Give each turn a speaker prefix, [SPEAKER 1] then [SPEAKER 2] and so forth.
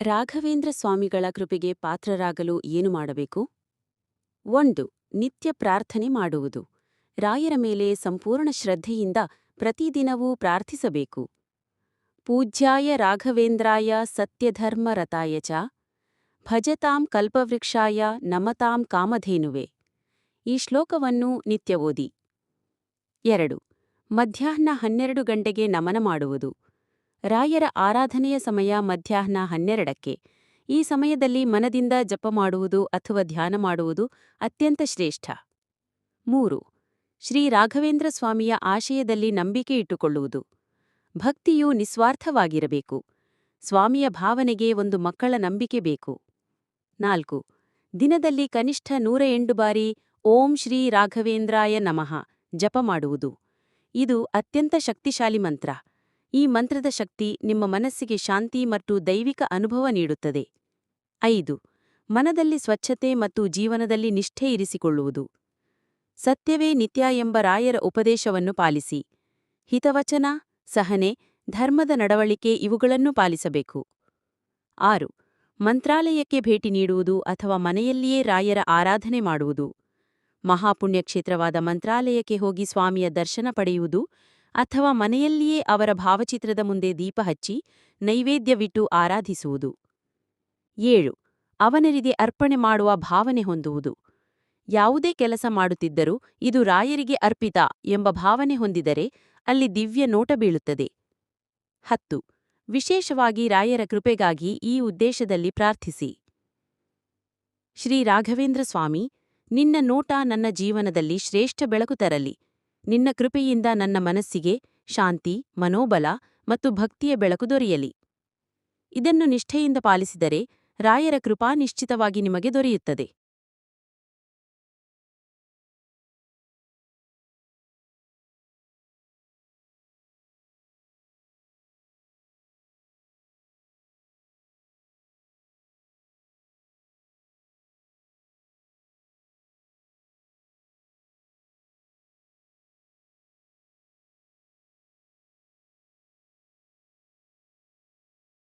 [SPEAKER 1] ರಾಘವೇಂದ್ರ ಸ್ವಾಮಿಗಳ ಕೃಪೆಗೆ ಪಾತ್ರರಾಗಲು ಏನು ಮಾಡಬೇಕು? ಒಂದು, ನಿತ್ಯ ಪ್ರಾರ್ಥನೆ ಮಾಡುವುದು. ರಾಯರ ಮೇಲೆ ಸಂಪೂರ್ಣ ಶ್ರದ್ಧೆಯಿಂದ ಪ್ರತಿದಿನವೂ ಪ್ರಾರ್ಥಿಸಬೇಕು. ಪೂಜ್ಯಾಯ ರಾಘವೇಂದ್ರಾಯ ಸತ್ಯಧರ್ಮರತಾಯ ಚ. ಭಜತಾಂ ಕಲ್ಪವೃಕ್ಷಾಯ ನಮತಾಂ ಕಾಮಧೇನುವೆ. ಈ ಶ್ಲೋಕವನ್ನು ನಿತ್ಯ ಓದಿ. ಎರಡು, ಮಧ್ಯಾಹ್ನ ಹನ್ನೆರಡು ಗಂಟೆಗೆ ನಮನ ಮಾಡುವುದು. ರಾಯರ ಆರಾಧನೆಯ ಸಮಯ ಮಧ್ಯಾಹ್ನ ಹನ್ನೆರಡಕ್ಕೆ. ಈ ಸಮಯದಲ್ಲಿ ಮನದಿಂದ ಜಪ ಮಾಡುವುದು ಅಥವಾ ಧ್ಯಾನ ಮಾಡುವುದು ಅತ್ಯಂತ ಶ್ರೇಷ್ಠ. ಮೂರು. ಶ್ರೀ ರಾಘವೇಂದ್ರ ಸ್ವಾಮಿಯ ಆಶಯದಲ್ಲಿ ನಂಬಿಕೆ ಇಟ್ಟುಕೊಳ್ಳುವುದು. ಭಕ್ತಿಯು ನಿಸ್ವಾರ್ಥವಾಗಿರಬೇಕು. ಸ್ವಾಮಿಯ ಭಾವನೆಗೆ ಒಂದು ಮಕ್ಕಳ ನಂಬಿಕೆ ಬೇಕು. ನಾಲ್ಕು. ದಿನದಲ್ಲಿ ಕನಿಷ್ಠ ನೂರ ಎಂಟು ಬಾರಿ ಓಂ ಶ್ರೀ ರಾಘವೇಂದ್ರಾಯ ನಮಃ ಜಪ ಮಾಡುವುದು. ಇದು ಅತ್ಯಂತ ಶಕ್ತಿಶಾಲಿ ಮಂತ್ರ. ಈ ಮಂತ್ರದ ಶಕ್ತಿ ನಿಮ್ಮ ಮನಸ್ಸಿಗೆ ಶಾಂತಿ ಮತ್ತು ದೈವಿಕ ಅನುಭವ ನೀಡುತ್ತದೆ. ಐದು. ಮನದಲ್ಲಿ ಸ್ವಚ್ಛತೆ ಮತ್ತು ಜೀವನದಲ್ಲಿ ನಿಷ್ಠೆ ಇರಿಸಿಕೊಳ್ಳುವುದು. ಸತ್ಯವೇ ನಿತ್ಯ ಎಂಬ ರಾಯರ ಉಪದೇಶವನ್ನು ಪಾಲಿಸಿ. ಹಿತವಚನ, ಸಹನೆ, ಧರ್ಮದ ನಡವಳಿಕೆ ಇವುಗಳನ್ನು ಪಾಲಿಸಬೇಕು. ಆರು. ಮಂತ್ರಾಲಯಕ್ಕೆ ಭೇಟಿ ನೀಡುವುದು ಅಥವಾ ಮನೆಯಲ್ಲಿಯೇ ರಾಯರ ಆರಾಧನೆ ಮಾಡುವುದು. ಮಹಾಪುಣ್ಯಕ್ಷೇತ್ರವಾದ ಮಂತ್ರಾಲಯಕ್ಕೆ ಹೋಗಿ ಸ್ವಾಮಿಯ ದರ್ಶನ ಪಡೆಯುವುದು ಅಥವಾ ಮನೆಯಲ್ಲಿಯೇ ಅವರ ಭಾವಚಿತ್ರದ ಮುಂದೆ ದೀಪ ಹಚ್ಚಿ ನೈವೇದ್ಯವಿಟ್ಟು ಆರಾಧಿಸುವುದು. ಏಳು. ಅವನರಿಗೆ ಅರ್ಪಣೆ ಮಾಡುವ ಭಾವನೆ ಹೊಂದುವುದು. ಯಾವುದೇ ಕೆಲಸ ಮಾಡುತ್ತಿದ್ದರೂ ಇದು ರಾಯರಿಗೆ ಅರ್ಪಿತ ಎಂಬ ಭಾವನೆ ಹೊಂದಿದರೆ ಅಲ್ಲಿ ದಿವ್ಯ ನೋಟ ಬೀಳುತ್ತದೆ. ಹತ್ತು. ವಿಶೇಷವಾಗಿ ರಾಯರ ಕೃಪೆಗಾಗಿ ಈ ಉದ್ದೇಶದಲ್ಲಿ ಪ್ರಾರ್ಥಿಸಿ. ಶ್ರೀ ರಾಘವೇಂದ್ರ ಸ್ವಾಮಿ, ನಿನ್ನ ನೋಟ ನನ್ನ ಜೀವನದಲ್ಲಿ ಶ್ರೇಷ್ಠ ಬೆಳಕು ತರಲಿ. ನಿನ್ನ ಕೃಪೆಯಿಂದ ನನ್ನ ಮನಸ್ಸಿಗೆ ಶಾಂತಿ, ಮನೋಬಲ ಮತ್ತು ಭಕ್ತಿಯ ಬೆಳಕು ದೊರೆಯಲಿ. ಇದನ್ನು ನಿಷ್ಠೆಯಿಂದ ಪಾಲಿಸಿದರೆ ರಾಯರ ಕೃಪಾ ನಿಶ್ಚಿತವಾಗಿ ನಿಮಗೆ ದೊರೆಯುತ್ತದೆ.